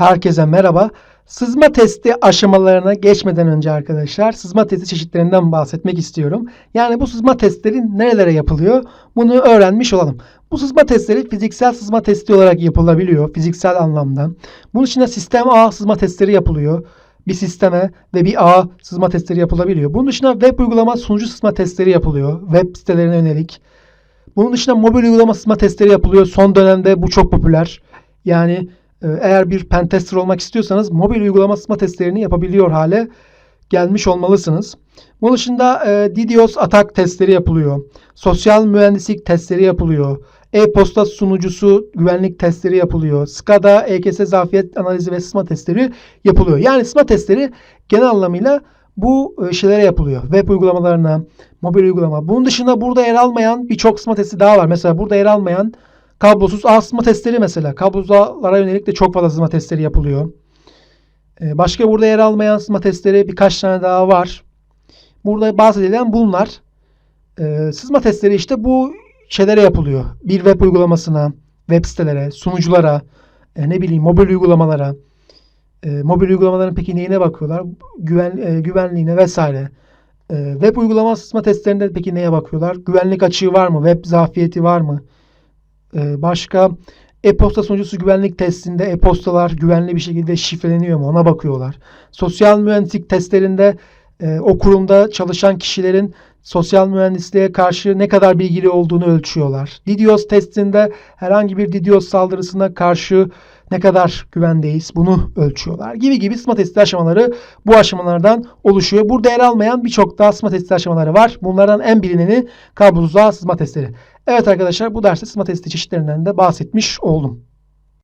Herkese merhaba. Sızma testi aşamalarına geçmeden önce arkadaşlar sızma testi çeşitlerinden bahsetmek istiyorum. Yani bu sızma testleri nerelere yapılıyor? Bunu öğrenmiş olalım. Bu sızma testleri fiziksel sızma testi olarak yapılabiliyor fiziksel anlamda. Bunun için de sistem ağ sızma testleri yapılıyor. Bir sisteme ve bir ağ sızma testleri yapılabiliyor. Bunun dışında web uygulama sunucu sızma testleri yapılıyor. Web sitelerine yönelik. Bunun dışında mobil uygulama sızma testleri yapılıyor. Son dönemde bu çok popüler. Yani eğer bir pentester olmak istiyorsanız mobil uygulama testlerini yapabiliyor hale gelmiş olmalısınız. Bunun dışında e, DDoS atak testleri yapılıyor. Sosyal mühendislik testleri yapılıyor. E-posta sunucusu güvenlik testleri yapılıyor. SCADA, EKS zafiyet analizi ve sızma testleri yapılıyor. Yani sızma testleri genel anlamıyla bu e, şeylere yapılıyor. Web uygulamalarına, mobil uygulama. Bunun dışında burada yer almayan birçok sızma testi daha var. Mesela burada yer almayan kablosuz ağ sızma testleri mesela. Kablosuz yönelik de çok fazla sızma testleri yapılıyor. Ee, Başka burada yer almayan sızma testleri birkaç tane daha var. Burada bahsedilen bunlar. Ee, sızma testleri işte bu şeylere yapılıyor. Bir web uygulamasına, web sitelere, sunuculara, e, ne bileyim mobil uygulamalara. E, mobil uygulamaların peki neyine bakıyorlar? Güven, e, güvenliğine vesaire. Web uygulama sızma testlerinde peki neye bakıyorlar? Güvenlik açığı var mı? Web zafiyeti var mı? E, başka e-posta sunucusu güvenlik testinde e-postalar güvenli bir şekilde şifreleniyor mu? Ona bakıyorlar. Sosyal mühendislik testlerinde e, o kurumda çalışan kişilerin sosyal mühendisliğe karşı ne kadar bilgili olduğunu ölçüyorlar. DDoS testinde herhangi bir DDoS saldırısına karşı ne kadar güvendeyiz bunu ölçüyorlar. Gibi gibi sızma testi aşamaları bu aşamalardan oluşuyor. Burada yer almayan birçok daha sızma testi aşamaları var. Bunlardan en bilineni kablosuz ağ sızma testleri. Evet arkadaşlar bu derste sızma testi çeşitlerinden de bahsetmiş oldum.